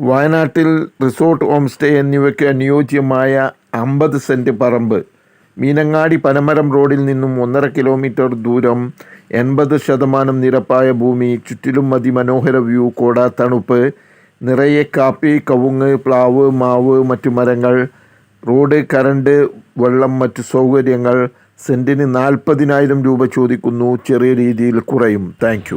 വയനാട്ടിൽ resort home stay എന്നിവയ്ക്ക് അനുയോജ്യമായ അമ്പത് സെന്റ് പറമ്പ്. മീനങ്ങാടി പനമരം റോഡിൽ നിന്നും ഒന്നര കിലോമീറ്റർ ദൂരം എൺപത് ശതമാനം നിരപ്പായ ഭൂമി ചുറ്റിലും അതിമനോഹര വ്യൂ കോട തണുപ്പ് നിറയെ കാപ്പി കവുങ്ങ് പ്ലാവ് മാവ് മറ്റു മരങ്ങൾ റോഡ് കറണ്ട് വെള്ളം മറ്റു സൗകര്യങ്ങൾ സെന്റിന് നാൽപ്പതിനായിരം രൂപ ചോദിക്കുന്നു ചെറിയ രീതിയിൽ കുറയും. താങ്ക്